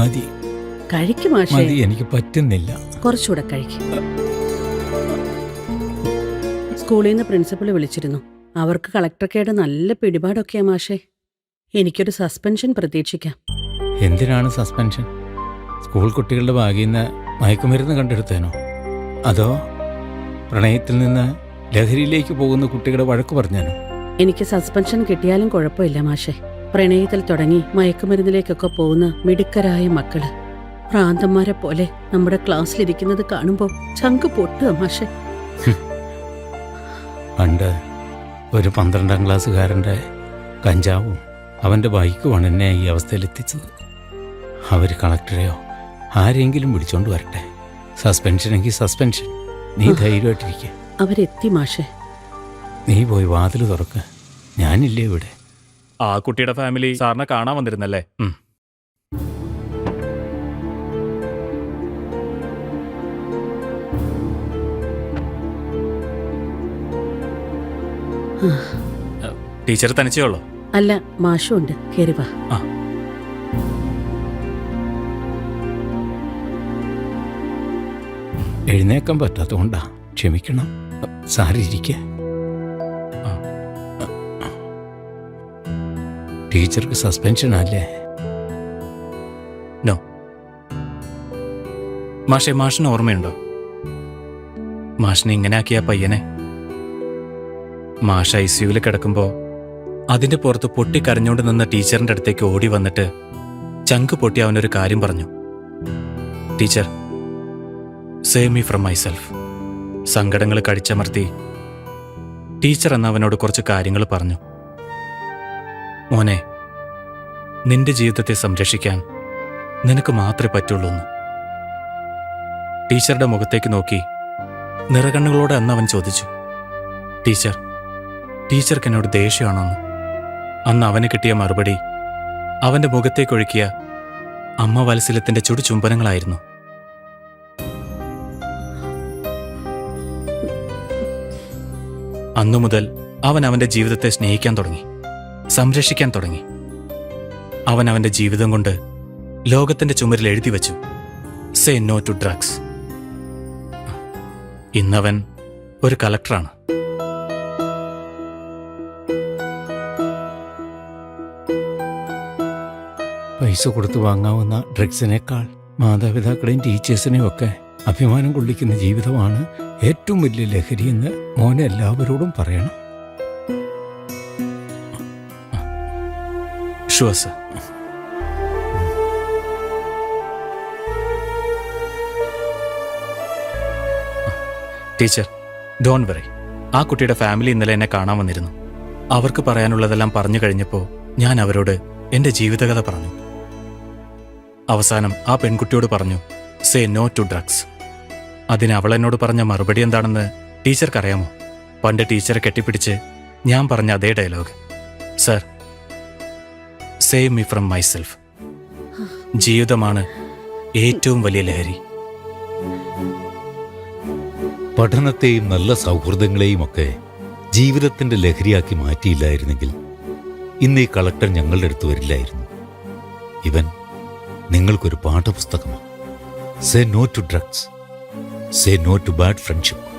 മതി. കഴിക്കും മാഷേ മതി എനിക്ക് പറ്റുന്നില്ല. കുറച്ചുകൂടെ കഴിക്കും. സ്കൂളിൽ നിന്ന് പ്രിൻസിപ്പൾ വിളിച്ചിരുന്നു. അവർക്ക് കളക്ടർക്കേട് നല്ല പിടിപാടൊക്കെയാ മാഷേ. എനിക്കൊരു സസ്പെൻഷൻ പ്രതീക്ഷിക്കാം. എന്തിനാണ് സസ്പെൻഷൻ? സ്കൂൾ കുട്ടികളുടെ ഭാഗിൽ നിന്ന് മയക്കുമരുന്ന് കണ്ടെടുത്തേനോ അതോ പ്രണയത്തിൽ നിന്ന് ലഹരിയിലേക്ക് പോകുന്ന കുട്ടികളുടെ വഴക്ക് പറഞ്ഞാനോ എനിക്ക് സസ്പെൻഷൻ കിട്ടിയാലും കുഴപ്പമില്ല മാഷേ. പ്രണയത്തിൽ തുടങ്ങി മയക്കുമരുന്നിലേക്കൊക്കെ പോകുന്ന മിടുക്കരായ മക്കൾ. പ്രാന്തന്മാരെ പോലെ നമ്മുടെ ക്ലാസ്സിലിരിക്കുന്നത് കാണുമ്പോ ചങ്ക് പൊട്ടുക മാഷെ. പണ്ട് ഒരു പന്ത്രണ്ടാം ക്ലാസ്സുകാരന്റെ കഞ്ചാവും അവന്റെ ബൈക്കുമാണ് എന്നെ ഈ അവസ്ഥയിലെത്തിച്ചത്. അവർ കളക്ടറെയോ ആരെങ്കിലും വിളിച്ചോണ്ട് വരട്ടെ. സസ്പെൻഷൻ എങ്കിൽ സസ്പെൻഷൻ. നീ ധൈര്യമായിട്ടിരിക്കുക അവരെത്തി മാഷെ. നീ പോയി വാതിൽ തുറക്ക. ഞാനില്ലേ ഇവിടെ? ആ കുട്ടിയുടെ ഫാമിലി സാറിനെ കാണാൻ വന്നിരുന്നല്ലേ? ഉം. ടീച്ചർ തനിച്ചേ ഉള്ളോ? അല്ല മാഷും ഉണ്ട് കയറി വാ. ആ. എഴുന്നേക്കാൻ പറ്റാത്തതുകൊണ്ടാ ക്ഷമിക്കണം. സാരിയിരിക്കെ ടീച്ചർക്ക് സസ്പെൻഷൻ അല്ലേ? മാഷെ മാഷിന് ഓർമ്മയുണ്ടോ? മാഷിനെ ഇങ്ങനെ ആക്കിയ പയ്യനെ? മാഷ ഐ സിയുവിൽ കിടക്കുമ്പോ അതിന്റെ പുറത്ത് പൊട്ടിക്കരഞ്ഞുകൊണ്ട് നിന്ന ടീച്ചറിന്റെ അടുത്തേക്ക് ഓടി വന്നിട്ട് ചങ്ക് പൊട്ടി അവനൊരു കാര്യം പറഞ്ഞു. Teacher save me from myself സങ്കടങ്ങൾ കടിച്ചമർത്തി ടീച്ചർ എന്ന അവനോട് കുറച്ച് കാര്യങ്ങൾ പറഞ്ഞു. മോനെ നിന്റെ ജീവിതത്തെ സംരക്ഷിക്കാൻ നിനക്ക് മാത്രമേ പറ്റുള്ളൂ ടീച്ചറുടെ മുഖത്തേക്ക് നോക്കി നിറകണ്ണുകളോടെ അന്ന് അവൻ ചോദിച്ചു ടീച്ചർ ടീച്ചർക്ക് എന്നോട് ദേഷ്യമാണോന്ന്? അന്ന് അവന് കിട്ടിയ മറുപടി അവന്റെ മുഖത്തേക്കൊഴുക്കിയ അമ്മ വത്സല്യത്തിന്റെ ചുടു ചുംബനങ്ങളായിരുന്നു അന്നു മുതൽ അവൻ അവന്റെ ജീവിതത്തെ സ്നേഹിക്കാൻ തുടങ്ങി. സംരക്ഷിക്കാൻ തുടങ്ങി. അവൻ അവന്റെ ജീവിതം കൊണ്ട് ലോകത്തിന്റെ ചുമരിൽ എഴുതി വച്ചു. സേ നോ ടു ഡ്രഗ്സ് ഇന്നവൻ ഒരു കളക്ടറാണ് പൈസ കൊടുത്ത് വാങ്ങാവുന്ന ഡ്രഗ്സിനേക്കാൾ മാതാപിതാക്കളെയും ടീച്ചേഴ്സിനെയും ഒക്കെ അഭിമാനം കൊള്ളിക്കുന്ന ജീവിതമാണ് ഏറ്റവും വലിയ ലഹരിയെന്ന് മോനെ എല്ലാവരോടും പറയണം. സർ ടീച്ചർ ഡോൺ വെറി ആ കുട്ടിയുടെ ഫാമിലി ഇന്നലെ എന്നെ കാണാൻ വന്നിരുന്നു. അവർക്ക് പറയാനുള്ളതെല്ലാം പറഞ്ഞു കഴിഞ്ഞപ്പോൾ ഞാൻ അവരോട് എന്റെ ജീവിതകഥ പറഞ്ഞു. അവസാനം ആ പെൺകുട്ടിയോട് പറഞ്ഞു സേ നോ ടു ഡ്രഗ്സ് അതിന് അവൾ എന്നോട് പറഞ്ഞ മറുപടി എന്താണെന്ന് ടീച്ചർക്കറിയാമോ? പണ്ട് ടീച്ചറെ കെട്ടിപ്പിടിച്ച് ഞാൻ പറഞ്ഞ അതേ dialogue. Sir save me from myself ജീവിതമാണ് ഏറ്റവും വലിയ ലഹരി. പഠനത്തെയും നല്ല സൗഹൃദങ്ങളെയും ഒക്കെ ജീവിതത്തിന്റെ ലഹരിയാക്കി മാറ്റിയില്ലായിരുന്നെങ്കിൽ ഇന്ന് ഈ കളക്ടർ ഞങ്ങളുടെ അടുത്ത് വരില്ലായിരുന്നു. ഇവൻ നിങ്ങൾക്കൊരു പാഠപുസ്തകമാണ്. Say no to drugs say no to bad friendship